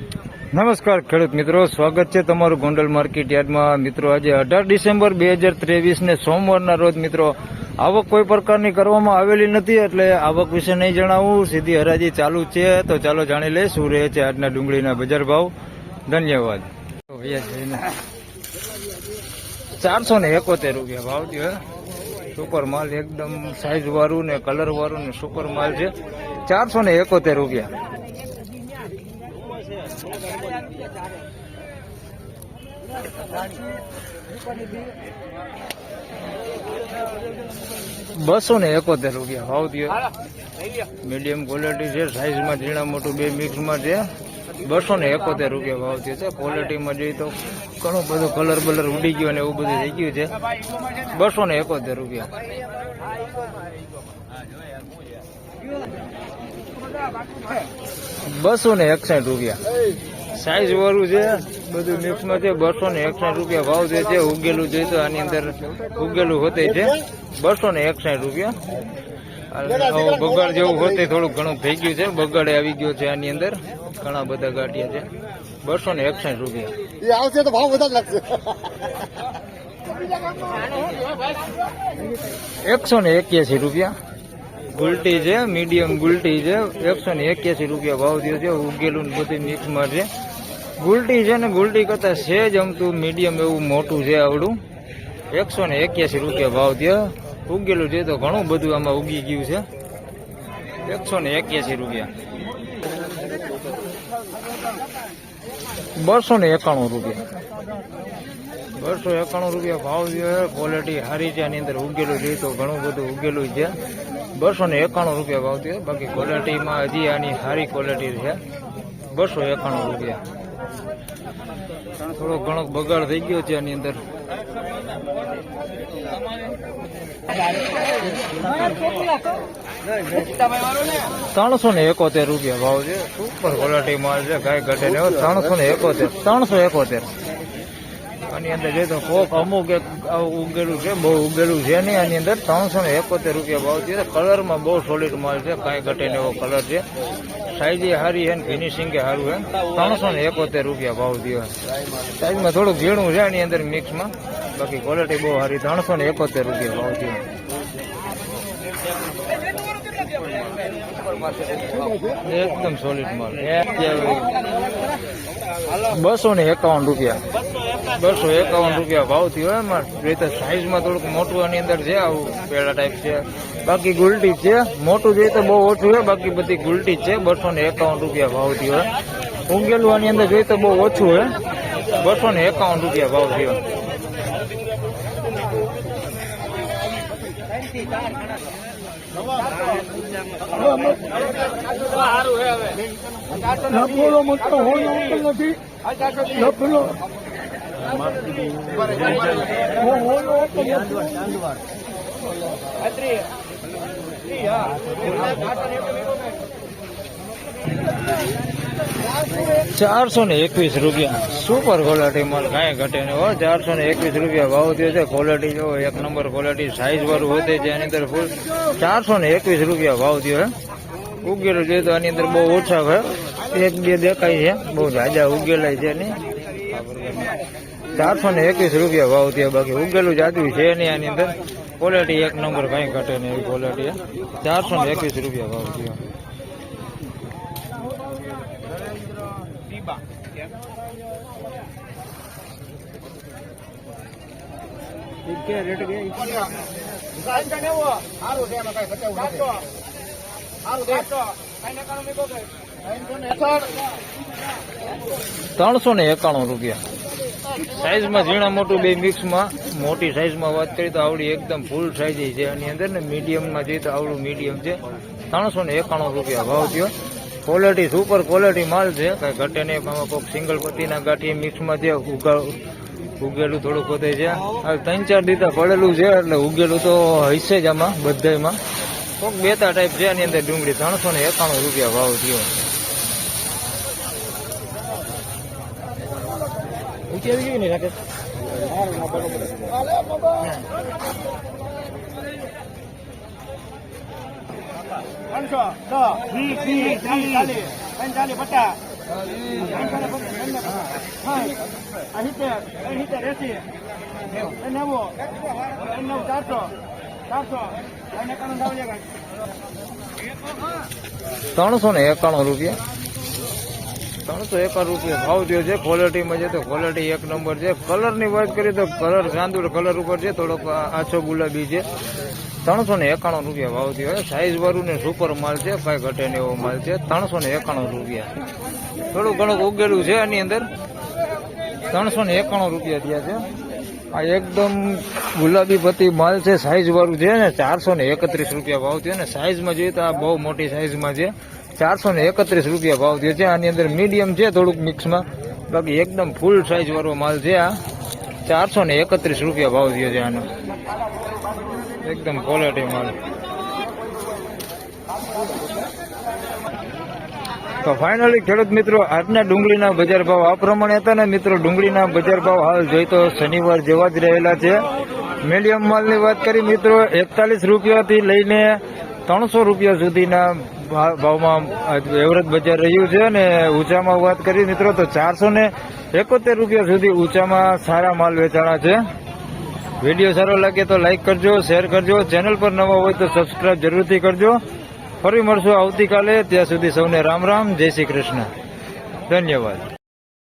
નમસ્કાર ખેડૂત મિત્રો, સ્વાગત છે તમારું ગોંડલ માર્કેટ યાર્ડમાં. મિત્રો, આજે અઢાર ડિસેમ્બર બે હજાર ત્રેવીસ ને સોમવારના રોજ, મિત્રો, આવક કોઈ પ્રકારની કરવામાં આવેલી નથી એટલે આવક વિશે નહીં જણાવું. સીધી હરાજી ચાલુ છે, તો ચાલો જાણી લે શું રહે છે આજના ડુંગળીના બજાર ભાવ. ધન્યવાદ. ચારસો ને એકોતેર રૂપિયા ભાવ છે સુપર માલ એકદમ સાઈઝ વાળું ને કલર વાળું ને સુપર માલ છે. ચારસો ને એકોતેર રૂપિયા. બસો ને એકોતેર રૂપિયા ભાવ થયો. મીડિયમ ક્વોલિટી છે સાઈઝમાં ઝીણા મોટું બે મિક્સમાં છે. બસો ને એકોતેર રૂપિયા ભાવ થયો છે. ક્વોલિટીમાં જોઈએ તો ઘણો બધો કલર બલર ઉડી ગયો ને એવું બધું થઈ ગયું છે. બસો ને એકોતેર રૂપિયા. બસો ને એકસઠ રૂપિયા. સાઈઝ વાળું છે બધું મિક્સમાં છે બસો ને એકસાઠ રૂપિયા ભાવ જે છે ઉગેલું જોઈએ તો આની અંદર ઉગેલું હોતે છે બસો ને એકસાઠ રૂપિયા. બગાડ જેવું હોતે થોડું ઘણું થઈ ગયું છે બગાડે આવી ગયો છે આની અંદર ઘણા બધા ગાંઠિયા છે બસો ને એકસાઠ રૂપિયા. એ આવશે તો ભાવ વધારે લાગશે. એકસો ને એક્યાસી રૂપિયા. ગુલટી છે મીડિયમ ગુલટી છે એકસો ને એક્યાસી રૂપિયા ભાવ થયો છે ઉગેલું બધું મિક્સમાં છે. ગુલટી છે ને ગુલટી કરતા છે જ અમતું મીડિયમ એવું મોટું છે આવડું. એકસો ને એક્યાસી રૂપિયા ભાવ ત્યાં ઉગેલું છે તો ઘણું બધું આમાં ઉગી ગયું છે. એકસો ને એક્યાસી રૂપિયા. બસો ને એકાણું રૂપિયા. બસો એકાણું રૂપિયા ભાવ છે. ક્વોલિટી સારી છે, આની અંદર ઉગેલું છે તો ઘણું બધું ઉગેલું છે. બસો ને એકાણું રૂપિયા ભાવ છે બાકી ક્વોલિટીમાં હજી આની સારી ક્વોલિટી છે. બસો એકાણું રૂપિયા. થોડો ઘણો બગાડ થઈ ગયો છે આની અંદર. ત્રણસો ને એકોતેર રૂપિયા ભાવ છે. સુપર ક્વોલિટી માલ છે, ગાય ઘટે ત્રણસો ને એકોતેર. ત્રણસો એકોતેર. આની અંદર જોઈએ તો કોક અમુક એક ઉગેલું છે, બહુ ઉગેલું છે નહીં, આની અંદર ત્રણસો ને એકોતેર રૂપિયા ભાવ છે. કલરમાં બહુ સોલિડ માલ છે, કાંઈ ઘટે ને એવો કલર છે. સાઈઝ સારી છે ફિનિશિંગ એ સારું છે. ત્રણસો ને એકોતેર રૂપિયા ભાવ થયો. સાઈઝમાં થોડુંક ઝીણું છે આની અંદર મિક્સમાં બાકી ક્વોલિટી બહુ સારી, ત્રણસો ને એકોતેર રૂપિયા ભાવ થયો. એકદમ સોલિડ માલ. બસો ને એકાવન રૂપિયા. બસો એકાવન રૂપિયા ભાવ થયો એમાં રીતે સાઈઝમાં થોડુંક મોટું આની અંદર છે આવું પેલા ટાઈપ છે. બાકી ગુલટી છે. મોટું જોઈએ તો બહુ ઓછું છે બાકી બધી ગુલટી છે. બસો ને એકાવન રૂપિયા ભાવ થયો ઊંઘેલું આની અંદર જોઈએ તો બહુ ઓછું હોય બસો ને એકાવન રૂપિયા ભાવ થયો. લફેલો મોટો હોય અંકલ નથી. લફેલો હોનો અંકલ ચારસો ને એકવીસ રૂપિયા. સુપર ક્વોલિટી માલ કાંઈ ઘટે નહીં હો. ચારસો ને એકવીસ રૂપિયા ભાવ થયો છે. ક્વોલિટી જો એક નંબર ક્વોલિટી સાઈઝ વાળું હોય છે એની અંદર ફૂલ ચારસો ને એકવીસ રૂપિયા ભાવ થયો ઉગેલું જોઈએ તો આની અંદર બહુ ઓછા છે એક, બે દેખાય છે. બહુ જાજા ઉગેલા છે નહીં. ચારસો ને એકવીસ રૂપિયા ભાવ થયો. બાકી ઉગેલું જાદુ છે નહીં આની અંદર. ક્વોલિટી એક નંબર કાંઈ ઘટે નહીં એવી ક્વોલિટી ચારસો ને એકવીસ રૂપિયા ભાવ થયો. ત્રણસો ને એકાણું રૂપિયા. સાઈઝમાં ઝીણા મોટું બે મિક્સમાં, મોટી સાઈઝમાં વાત કરીએ તો આવડી એકદમ ફૂલ સાઈઝ છે. એની અંદર ને મીડિયમમાં જોઈએ તો આવડું મીડિયમ છે. ત્રણસો ને એકાણું રૂપિયા ભાવ થયો. ક્વોલિટી સુપર ક્વોલિટી માલ છે. કાંઈ ઘટે નહીં આમાં કોઈક સિંગલ પત્તીના ગાંઠી મિક્સમાં જે ઉગા ઉગેલું થોડુંક પોતે છે. આ ત્રણ ચાર દીધા પડેલું છે એટલે ઉગેલું તો હશે જ આમાં બધામાં કોઈક બેતા ટાઈપ છે એની અંદર ડુંગળી ત્રણસો ને એકાણું રૂપિયા ભાવ થયો. ને રાકેશ? પાંચસો દસ વીસ ત્રીસ ચાલીસ પંચાલીસ પચાસ. ત્રણસો ને એકાણું રૂપિયા. ત્રણસો એકાણું રૂપિયા ભાવ થયો છે. ક્વોલિટીમાં છે તો ક્વોલિટી એક નંબર છે. કલરની વાત કરીએ તો કલર ગાંદુર કલર ઉપર છે. થોડોક આછો ગુલાબી છે. ત્રણસો ને એકાણું રૂપિયા ભાવ થયો સાઈઝ વાળું ને સુપર માલ છે. કાંઈ ઘટે એવો માલ છે. ત્રણસો ને એકાણું રૂપિયા. થોડું ઘણું ઉગેલું છે આની અંદર. ત્રણસો ને એકાણું રૂપિયા થયા છે. આ એકદમ ગુલાબી પત્તી માલ છે સાઈઝ વાળું છે ને, ચારસો ને એકત્રીસ રૂપિયા ભાવ થયો ને સાઈઝમાં જોઈએ તો આ બહુ મોટી સાઈઝમાં છે. ચારસો ને એકત્રીસ રૂપિયા ભાવ થયો છે. આની અંદર મીડિયમ છે થોડુંક મિક્સમાં બાકી એકદમ ફૂલ સાઈઝ વાળો માલ છે આ. ચારસો ને એકત્રીસ રૂપિયા ભાવ થયો છે આનો. એકદમ ક્વોલિટી માલ. તો ફાઇનલી ખેડૂત મિત્રો, આજના ડુંગળીના બજાર ભાવ આ પ્રમાણે હતા ને મિત્રો, ડુંગળીના બજાર ભાવ હાલ જોઈ તો શનિવાર જેવા જ રહેલા છે. મીડિયમ માલની વાત કરી મિત્રો, એકતાલીસ રૂપિયાથી લઈને ત્રણસો રૂપિયા સુધીના ભાવમાં એવરેજ બજાર રહ્યું છે અને ઊંચામાં વાત કરી મિત્રો, તો ચારસો ને એકોતેર રૂપિયા સુધી ઊંચામાં સારા માલ વેચાણા છે. વીડિયો સારો લાગે તો લાઇક કરજો શેર કરજો. ચેનલ પર નવા હોય તો સબસ્ક્રાઇબ જરૂરથી કરજો. ફરી મળશું આવતીકાલે. ત્યાં સુધી સૌને રામ રામ. જય શ્રી કૃષ્ણ. ધન્યવાદ.